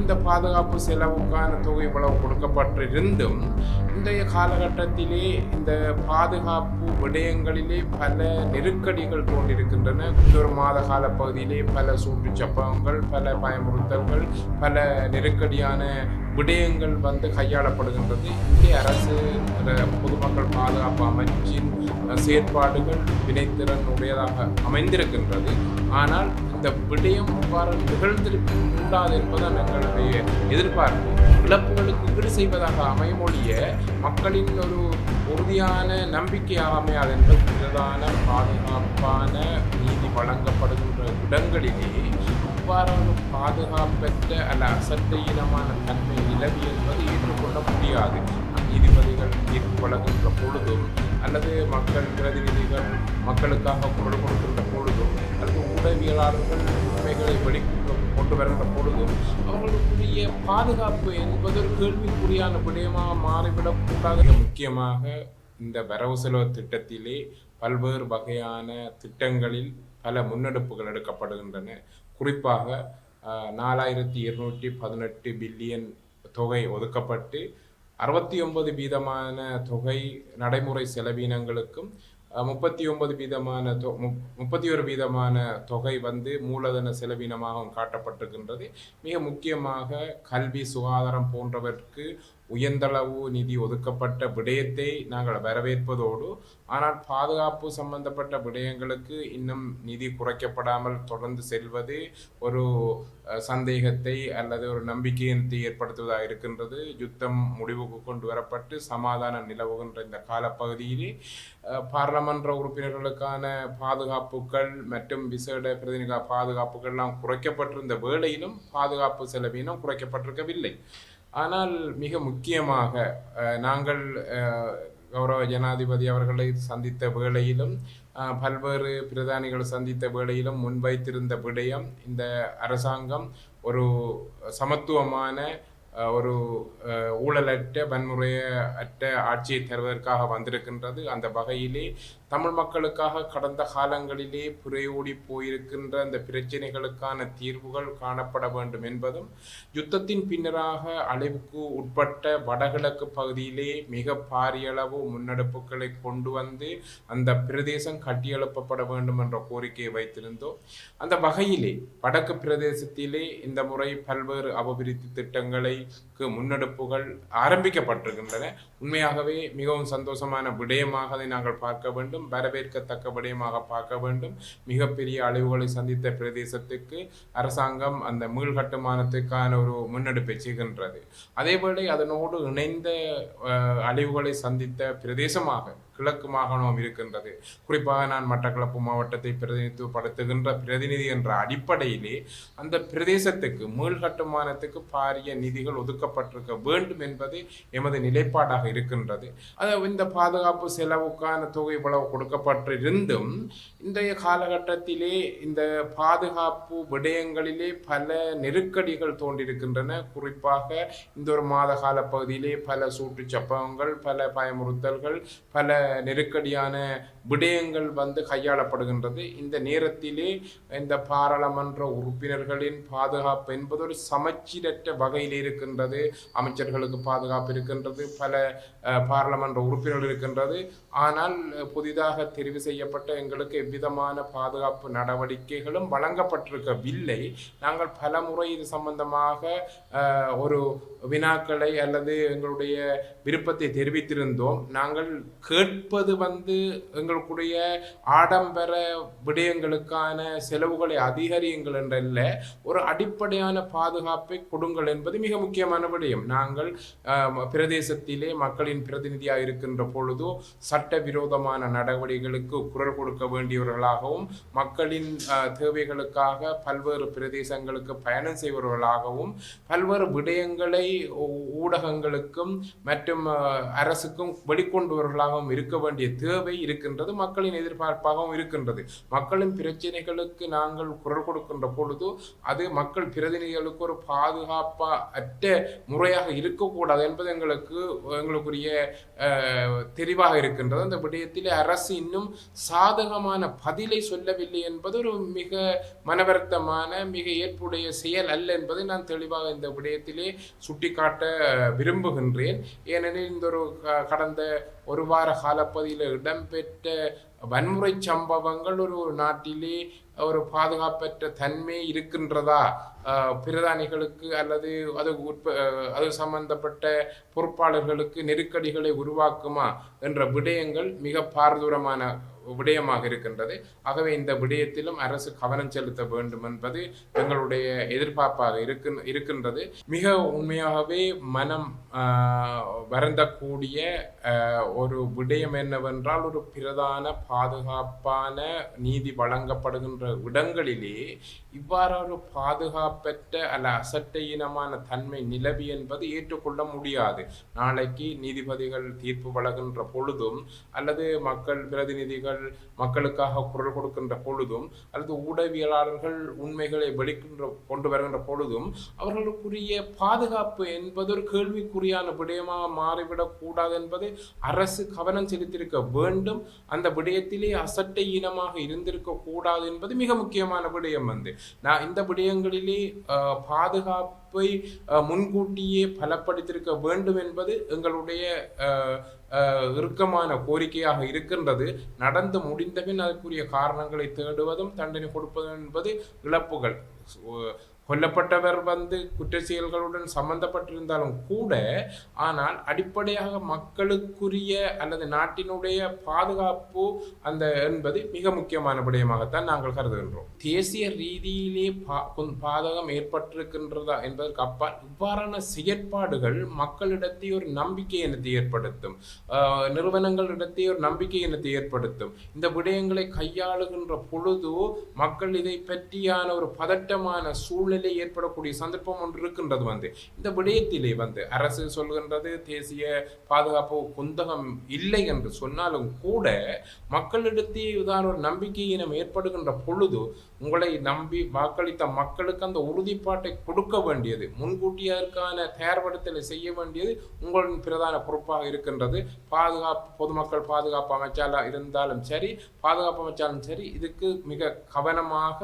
இந்த பாதுகாப்பு செலவுக்கான தொகை இவ்வளவு கொடுக்கப்பட்டிருந்தும் இன்றைய காலகட்டத்திலே இந்த பாதுகாப்பு விடயங்களிலே பல நெருக்கடிகள் தோன்றியிருக்கின்றன ஒரு மாத கால பகுதியிலே பல சூட்டு சம்பவங்கள் பல பயமுறுத்தல்கள் பல நெருக்கடியான விடயங்கள் வந்து கையாளப்படுகின்றது. இந்திய அரசு பொதுமக்கள் பாதுகாப்பு அமைச்சின் செயற்பாடுகள் வினைத்திறன் உடையதாக அமைந்திருக்கின்றது. ஆனால் இந்த விடயம் இவ்வாறு நிகழ்ந்திருக்க கூடாது என்பதுதான் எங்களுடைய எதிர்பார்ப்பு. இழப்புகளுக்கு ஈடு செய்வதாக அமைமொழிய மக்களின் ஒரு உறுதியான நம்பிக்கையாக அமையாது என்பது பிரதான பாதுகாப்பான நீதி வழங்கப்படுகின்ற இடங்களிலே இவ்வாறான பாதுகாப்பற்ற அல்ல அசட்டையினமான தன்மை நிலவி என்பது ஏற்றுக்கொள்ள முடியாது. நீதிபதிகள் தீர்ப்பு வழங்குகின்ற பொழுதும் அல்லது மக்கள் பிரதிநிதிகள் மக்களுக்காக குரல் கொடுக்கின்ற பொழுதும் அல்லது உதவியாளர்கள் உண்மைகளை வெளி கொண்டு வருகின்ற பொழுதும் அவர்களுடைய பாதுகாப்பு என்பது ஒரு கேள்விக்குறியான விடயமாக மாறிவிடக்கூடாது முக்கியமாக இந்த வரவு செலவு திட்டத்திலே பல்வேறு வகையான திட்டங்களில் பல முன்னெடுப்புகள் எடுக்கப்படுகின்றன. குறிப்பாக நாலாயிரத்தி இருநூற்றி பதினெட்டு பில்லியன் தொகை ஒதுக்கப்பட்டு அறுபத்தி ஒன்பது வீதமான தொகை நடைமுறை செலவினங்களுக்கும் முப்பத்தி ஒன்பது வீதமான தொ முப்பத்தி ஒரு வீதமான தொகை வந்து மூலதன செலவினமாகவும் காட்டப்பட்டிருக்கின்றது. மிக முக்கியமாக கல்வி சுகாதாரம் போன்றவற்கு உயர்ந்தளவு நிதி ஒதுக்கப்பட்ட விடயத்தை நாங்கள் வரவேற்பதோடு ஆனால் பாதுகாப்பு சம்பந்தப்பட்ட விடயங்களுக்கு இன்னும் நிதி குறைக்கப்படாமல் தொடர்ந்து செல்வது ஒரு சந்தேகத்தை அல்லது ஒரு நம்பிக்கையினத்தை ஏற்படுத்துவதாக இருக்கின்றது. யுத்தம் முடிவுக்கு கொண்டு வரப்பட்டு சமாதானம் நிலவுகின்ற இந்த காலப்பகுதியிலே பாராளுமன்ற உறுப்பினர்களுக்கான பாதுகாப்புகள் மற்றும் விசேட பிரதிநிதி பாதுகாப்புகள்லாம் குறைக்கப்பட்டிருந்த வேளையிலும் பாதுகாப்பு செலவினம் குறைக்கப்பட்டிருக்கவில்லை. ஆனால் மிக முக்கியமாக நாங்கள் கௌரவ ஜனாதிபதி அவர்களை சந்தித்த வேளையிலும் பல்வேறு பிரதானிகள் சந்தித்த வேளையிலும் முன்வைத்திருந்த விடயம் இந்த அரசாங்கம் ஒரு சமத்துவமான ஒரு ஊழலற்ற வன்முறையற்ற ஆட்சியை தருவதற்காக வந்திருக்கின்றது. அந்த வகையிலே தமிழ் மக்களுக்காக கடந்த காலங்களிலே புறையோடி போயிருக்கின்ற அந்த பிரச்சனைகளுக்கான தீர்வுகள் காணப்பட வேண்டும் என்பதும் யுத்தத்தின் பின்னராக அழிவுக்கு உட்பட்ட வடகிழக்கு பகுதியிலே மிக பாரியளவு முன்னெடுப்புகளை கொண்டு வந்து அந்த பிரதேசம் கட்டியெழுப்பப்பட வேண்டும் என்ற கோரிக்கையை வைத்திருந்தோம். அந்த வகையிலே வடக்கு பிரதேசத்திலே இந்த முறை பல்வேறு அபிவிருத்தி திட்டங்களைக்கு முன்னெடுப்புகள் ஆரம்பிக்கப்பட்டிருக்கின்றன. உண்மையாகவே மிகவும் சந்தோஷமான விடயமாக அதை நாங்கள் பார்க்க வேண்டும். வரவேற்கத்தக்க விடயமாக பார்க்க வேண்டும். மிகப்பெரிய அழிவுகளை சந்தித்த பிரதேசத்துக்கு அரசாங்கம் அந்த மீள் கட்டுமானத்துக்கான ஒரு முன்னெடுப்பை செய்கின்றது. அதேவேளை அதனோடு இணைந்த அஹ், அழிவுகளை சந்தித்த பிரதேசமாக கிழக்கு மாகாணம் இருக்கின்றது. குறிப்பாக நான் மட்டக்களப்பு மாவட்டத்தை பிரதிநிதித்துவப்படுத்துகின்ற பிரதிநிதி என்ற அடிப்படையிலே அந்த பிரதேசத்துக்கு மீள் கட்டுமானத்துக்கு பாரிய நிதிகள் ஒதுக்கப்பட்டிருக்க வேண்டும் என்பது எமது நிலைப்பாடாக இருக்கின்றது. அது இந்த பாதுகாப்பு செலவுக்கான தொகை இவ்வளவு கொடுக்கப்பட்டிருந்தும் இன்றைய காலகட்டத்திலே இந்த பாதுகாப்பு விடயங்களிலே பல நெருக்கடிகள் தோன்றியிருக்கின்றன குறிப்பாக இந்த ஒரு மாத கால பகுதியிலே பல சூட்டுச் சப்பவங்கள் பல பயமுறுத்தல்கள் பல நெருக்கடியான விடயங்கள் வந்து கையாளப்படுகின்றது. இந்த நேரத்திலே இந்த பாராளுமன்ற உறுப்பினர்களின் பாதுகாப்பு என்பது ஒரு சமச்சீரற்ற வகையில் இருக்கின்றது. அமைச்சர்களுக்கு பாதுகாப்பு இருக்கின்றது பல பாராளுமன்ற உறுப்பினர்கள் இருக்கின்றது. ஆனால் புதிதாக தெரிவு செய்யப்பட்ட எங்களுக்கு எவ்விதமான பாதுகாப்பு நடவடிக்கைகளும் வழங்கப்பட்டிருக்கவில்லை. நாங்கள் பல முறை இது சம்பந்தமாக ஒரு வினாக்களை அல்லது எங்களுடைய விருப்பத்தை தெரிவித்திருந்தோம். நாங்கள் கேட்பது வந்து எங்களுக்குடைய ஆடம்பர விடயங்களுக்கான செலவுகளை அதிகரியுங்கள் என்றல்ல ஒரு அடிப்படையான பாதுகாப்பை கொடுங்கள் என்பது மிக முக்கியமான விடயம். நாங்கள் பிரதேசத்திலே மக்களின் பிரதிநிதியாக இருக்கின்ற பொழுதோ சட்டவிரோதமான நடவடிக்கைகளுக்கு குரல் கொடுக்க வேண்டியவர்களாகவும் மக்களின் தேவைகளுக்காக பல்வேறு பிரதேசங்களுக்கு பயணம் செய்வர்களாகவும் பல்வேறு விடயங்களை ஊடகங்களுக்கும் மற்றும் அரசுக்கும் வெளிக்கொண்டவர்களாகவும் இருக்க இருக்க வேண்டிய தேவை இருக்கின்றது மக்களின் எதிர்பார்ப்பாகவும் இருக்கின்றது. மக்களின் பிரச்சனைகளுக்கு நாங்கள் குரல் கொடுக்கின்ற பொழுது அது மக்கள் பிரதிநிதிகளுக்கு ஒரு பாதுகாப்பா அற்ற முறையாக இருக்கக்கூடாது என்பது எங்களுக்கு எங்களுக்குரிய தெளிவாக இருக்கின்றது. அந்த விடயத்தில் அரசு இன்னும் சாதகமான பதிலை சொல்லவில்லை என்பது ஒரு மிக மனவருத்தமான மிக ஏற்புடைய செயல் அல்ல என்பதை நான் தெளிவாக இந்த விடயத்திலே சுட்டிக்காட்ட விரும்புகின்றேன். ஏனெனில் இந்த ஒரு க- கடந்த ஒரு வார காலப்பகுதியில் இடம்பெற்ற வன்முறை சம்பவங்கள் ஒரு ஒரு நாட்டிலே ஒரு பாதுகாப்பற்ற தன்மை இருக்கின்றதா? பிரதானிகளுக்கு அல்லது அது உட்ப அது சம்பந்தப்பட்ட பொறுப்பாளர்களுக்கு நெருக்கடிகளை உருவாக்குமா? என்ற விடயங்கள் மிக பாரதூரமான விடயமாக இருக்கின்றது. ஆகவே இந்த விடயத்திலும் அரசு கவனம் செலுத்த வேண்டும் என்பது எங்களுடைய எதிர்பார்ப்பாக இருக்கின் இருக்கின்றது. மிக உண்மையாகவே மனம் வருந்தக்கூடிய ஒரு விடயம் என்னவென்றால் ஒரு பிரதான பாதுகாப்பான நீதி வழங்கப்படுகின்ற இடங்களிலே இவ்வாறு ஒரு பாதுகாப்பற்ற அல்ல அசட்டையினமான தன்மை நிலவி என்பது ஏற்றுக்கொள்ள முடியாது. நாளைக்கு நீதிபதிகள் தீர்ப்பு வழங்குகின்ற பொழுதும் அல்லது மக்கள் பிரதிநிதிகள் மக்களுக்காக குரல் கொடுக்கின்ற பொழுதும் அல்லது ஊடகவியலாளர்கள் உண்மைகளை வெளிக்கின்ற கொண்டு வருகின்ற பொழுதும் அவர்களுக்குரிய பாதுகாப்பு என்பது ஒரு கேள்விக்குறியான விடயமாக மாறிவிடக்கூடாது என்பதை என்பது அரசு கவனம் செலுத்தியிருக்க வேண்டும். அந்த விடயத்திலே அசட்டை இனமாக இருந்திருக்க கூடாது என்பது மிக முக்கியமான விடயம் வந்து. நான் இந்த விடயங்களிலே பாதுகாப்பு அஹ், முன்கூட்டியே பலப்படுத்தியிருக்க வேண்டும் என்பது எங்களுடைய அஹ், இறுக்கமான கோரிக்கையாக இருக்கின்றது. நடந்து முடிந்தபின் அதற்குரிய காரணங்களை தேடுவதும் தண்டனை கொடுப்பதும் என்பது இழப்புகள். கொல்லப்பட்டவர் வந்து குற்ற செயல்களுடன் சம்பந்தப்பட்டிருந்தாலும் கூட ஆனால் அடிப்படையாக மக்களுக்குரிய அல்லது நாட்டினுடைய பாதுகாப்பு அந்த என்பது மிக முக்கியமான விடயமாகத்தான் நாங்கள் கருதுகின்றோம். தேசிய ரீதியிலே பா- பாதகம் ஏற்பட்டிருக்கின்றதா என்பதற்கு அப்பால் இவ்வாறான செயற்பாடுகள் மக்களிடத்தை ஒரு நம்பிக்கை இனத்தை ஏற்படுத்தும். நிறுவனங்களிடத்தை ஒரு நம்பிக்கை இனத்தை ஏற்படுத்தும். இந்த விடயங்களை கையாளுகின்ற பொழுது மக்கள் இதை பற்றியான ஒரு பதட்டமான சூழ்நிலை ஏற்படக்கூடிய சந்தர்ப்பம் ஒன்று இருக்கின்றது வந்து. இந்த விடயத்திலே வந்து அரசு சொல்கின்றது தேசிய பாதுகாப்பு குந்தகம் இல்லை என்று சொன்னாலும் கூட மக்களிடத்தே தான் ஒரு நம்பிக்கையினம் ஏற்படுகின்ற பொழுது உங்களை நம்பி வாக்களித்த மக்களுக்கு அந்த உறுதிப்பாட்டை கொடுக்க வேண்டியது முன்கூட்டியதற்கான தயார்படுத்தலை செய்ய வேண்டியது உங்களின் பிரதான பொறுப்பாக இருக்கின்றது. பாதுகாப்பு பொதுமக்கள் பாதுகாப்பு அமைச்சாலா இருந்தாலும் சரி பாதுகாப்பு அமைச்சாலும் சரி இதுக்கு மிக கவனமாக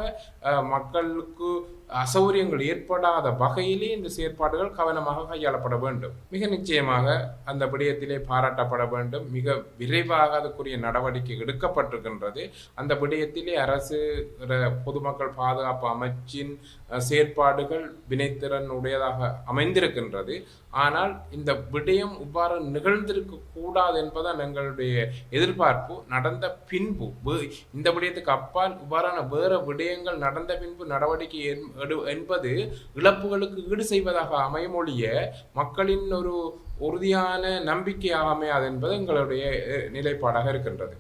மக்களுக்கு அசௌகரியங்கள் ஏற்படாத வகையிலே இந்த செயற்பாடுகள் கவனமாக கையாளப்பட வேண்டும். மிக நிச்சயமாக அந்த விடயத்திலே பாராட்டப்பட வேண்டும். மிக விரைவாக அதுக்குரிய நடவடிக்கை எடுக்கப்பட்டிருக்கின்றது. அந்த விடயத்திலே அரசு ர- பொதுமக்கள் பாதுகாப்பு அமைச்சின் செயற்பாடுகள் வினைத்திறன் உடையதாக அமைந்திருக்கின்றது. ஆனால் இந்த விடயம் இவ்வாறு நிகழ்ந்திருக்க கூடாது என்பதான் எங்களுடைய எதிர்பார்ப்பு. நடந்த பின்பு இந்த விடயத்துக்கு அப்பால் இவ்வாறான வேறு விடயங்கள் நடந்த பின்பு நடவடிக்கை என்- என்பது இழப்புகளுக்கு ஈடு செய்வதாக அமையமொழிய மக்களின் ஒரு உறுதியான நம்பிக்கையாக அமையாது என்பது எங்களுடைய நிலைப்பாடாக இருக்கின்றது.